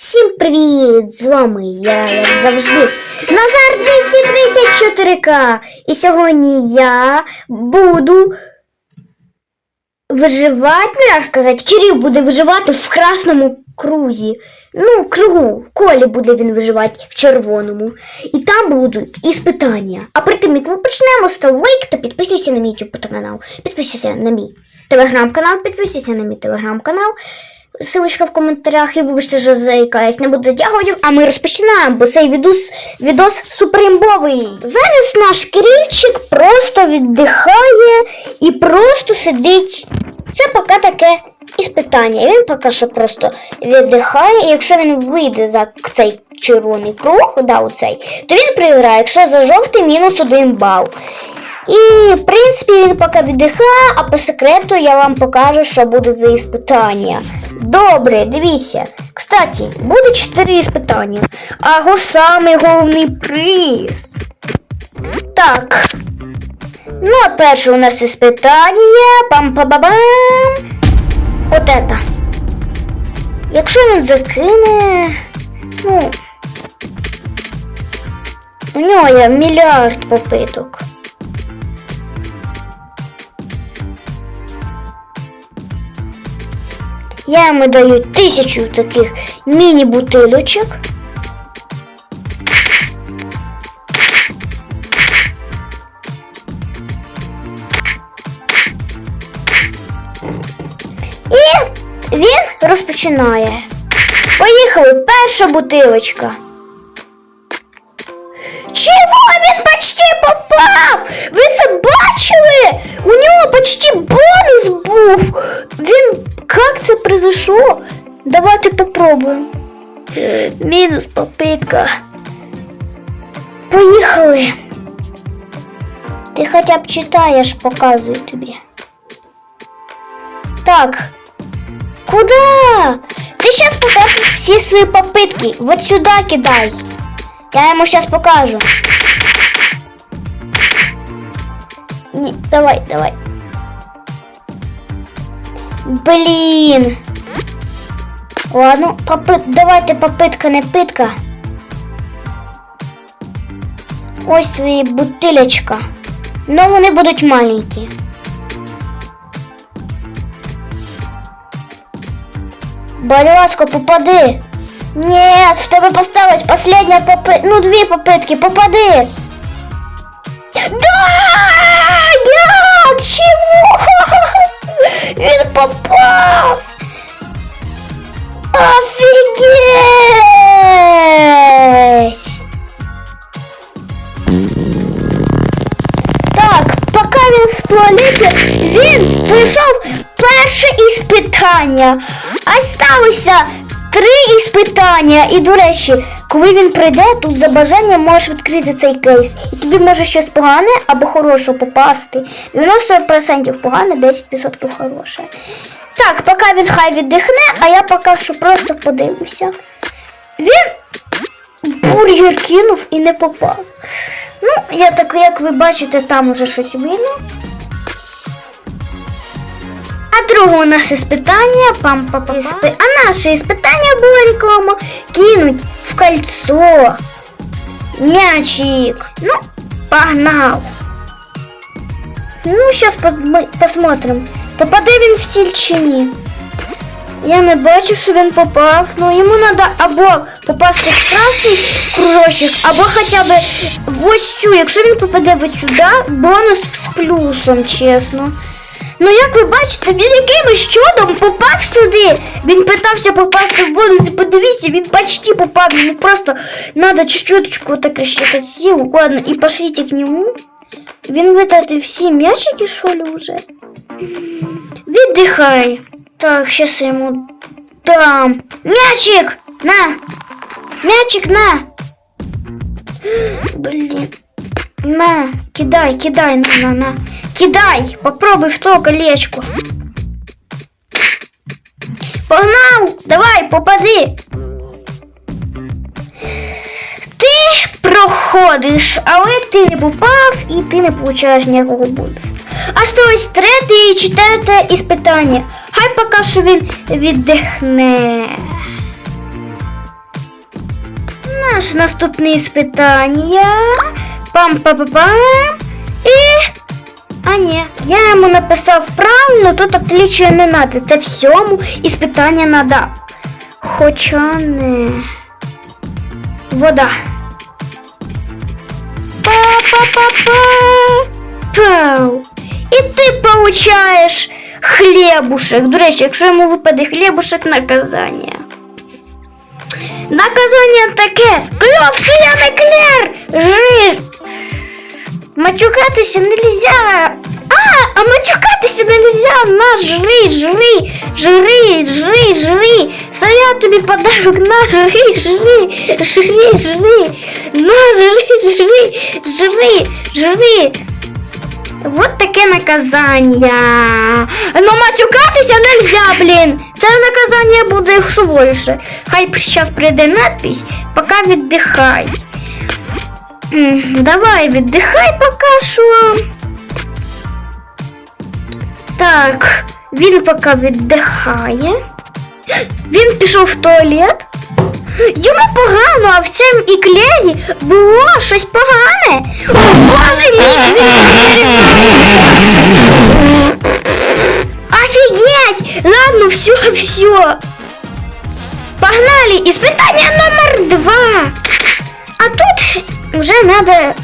Всім привіт! З вами я, як завжди, Назар 234К. І сьогодні я буду виживати, не так сказати, Кирил буде виживати в красному крузі. Ну, кругу, колі буде він виживати в червоному. І там будуть іспитання. А при тим, як ми почнемо, став лайк та підписуйся на мій YouTube канал. Підписуйся на мій телеграм-канал, підписуйся на мій телеграм-канал. Силочка в коментарях і вибачте, що заїкаюсь, не буду дякувати. А ми розпочинаємо, бо цей відос, відос суперімбовий. Зараз наш Кирильчик просто віддихає і просто сидить. Це поки таке іспитання. Він поки що просто віддихає. І якщо він вийде за цей червоний круг, да, оцей, то він програє, якщо за жовтий мінус один бал. І, в принципі, він поки віддихає, а по секрету я вам покажу, що буде за іспитання. Добре, дивіться. Кстати, буде 4 іспитання. А го самий головний приз. Так. Ну, а перше у нас іспитання. Пам-па-ба-бам. От это. Якщо він закине. Ну. У нього є мільярд попиток. Я йому даю тисячу таких міні-бутилочок. І він розпочинає. Поїхали, перша бутилочка. Чого він почти попав? Ви це бачили? У нього почти бонус був. Він як це произошло? Давайте попробуємо. Е, Мінус попитка. Поїхали. Ти хоча б читаєш, показую тобі. Так. Куда? Ты сейчас потратишь все свои попытки. Вот сюда кидай. Я ему сейчас покажу. Не, давай, давай. Блин. Ладно, попыт... давайте попытка не питка. Ось твої бутилечка. Но вони будуть маленькі. Будь ласка, попади. Нет, в тебе поставилась последняя попытка. Ну, две попытки, попади. Да! Як? Чего? Він попав! Офігеть! Так, поки він в туалеті, він пройшов перше іспитання. А сталося три іспитання. І, до речі, коли він прийде, тут за бажанням можеш відкрити цей кейс. І тобі може щось погане або хороше попасти. 90% погане, 10% хороше. Так, поки він хай віддихне, а я поки що просто подивлюся. Він бургер кинув і не попав. Ну, я так, як ви бачите, там уже щось видно. А друге у нас іспитання, пам па па Іспи... А наше іспитання було реклама кинуть в кольцо. Мячик. Ну, погнал. Ну, сейчас посмотрим. Попаде він в ціль. Я не бачу, що він попав. Ну йому треба або попасти в красний кружочок, або хоча б в ось цю. Якщо він попаде в сюди, бонус з плюсом, чесно. Ну, як ви бачите, він якимось чудом попав сюди. Він питався попасти в бонус і подивіться, він почти попав. Йому просто треба чуть-чуточку так розчитати силу. Ладно, і пошлите к нему. Він витратив всі м'ячики, що ли, вже? Віддихай. Так, сейчас я ему дам. Мячик! На! Мячик, на! Блин. На, кидай, кидай, на, на, на. Кидай! Попробуй в то колечко. Погнал! Давай, попади! Ти проходиш, але ти не попав і ти не получаєш ніякого бонусу. Осталось третє і четверте іспитання. Хай поки що він віддихне. наше наступне іспитання. Пам-па-па-пам. І. А ні, я йому написав правильно, тут отлічує не надо. Це всьому іспитання надав. Хоча не. Вода. Па-па-па-па. Пау. І ти получаєш хлібушек. До речі, якщо йому випаде хлібушек, наказання. Наказання таке. Кльоп, я не клер! Жри! Матюкатися нельзя! А, а матюкатися нельзя! На, жри, жри, жри, жри, жри! Соя тобі подарок, на, жри, жри, жри, жри, на, жри, жри, жри, жри. Вот таке наказання. Ну матюкатися нельзя, блін. Це наказання буде суворіше. Хай зараз прийде надпись, поки віддихай. М, Давай, віддихай поки що. Так, він поки віддихає. Він пішов в туалет. Йому погано, а в цьому іклері було щось погане. О, Боже мій, він Офігеть! Ладно, все, все. Погнали! Испытание номер два. Уже надо...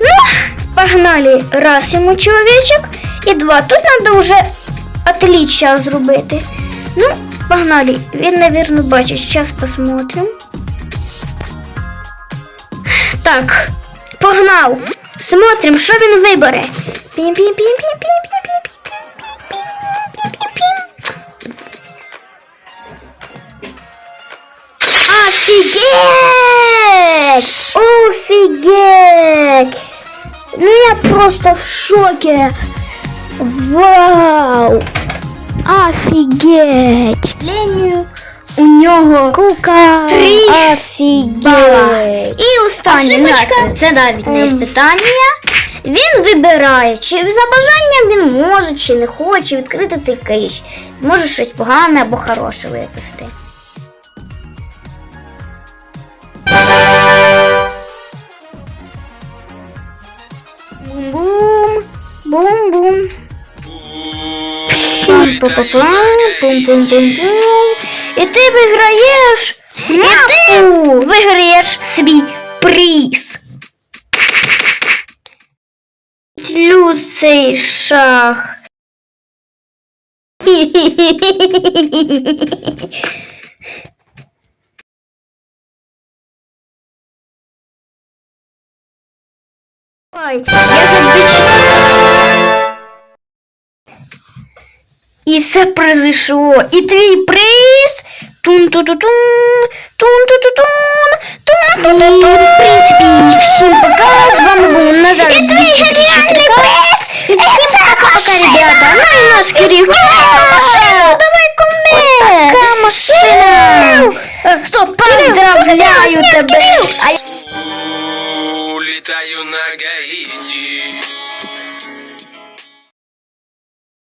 Ну, погнали. Раз ему человечек. И два. Тут надо уже отличия зробити. Ну, погнали. Він, наверное, бачить. Сейчас посмотрим. Так, погнав. Смотрим, що він вибере. Офігеть! Офігеть! Ну я просто в шоке. Вау! Офігеть! Леню у нього Кука! Три бала. Офігеть! І останнє це, навіть не іспитання. Він вибирає, чи за бажанням він може, чи не хоче відкрити цей кейс. Може щось погане або хороше виписати. Бум-бум, бум-бум. Пам-па-па-пам, пум-пум-пум-пум. І ти виграєш. І ти виграєш свій приз. Люблю цей шах. Ой, я. І все произошло. І твій приз. Тун-ту-ту-тун, тун-ту-ту-тун, тун-ту-ту-тун. В принципі, всім пока. З вами всім пока-пока, ребята. Ну давай куми. Такая машина. Стоп, поздравляю тебе.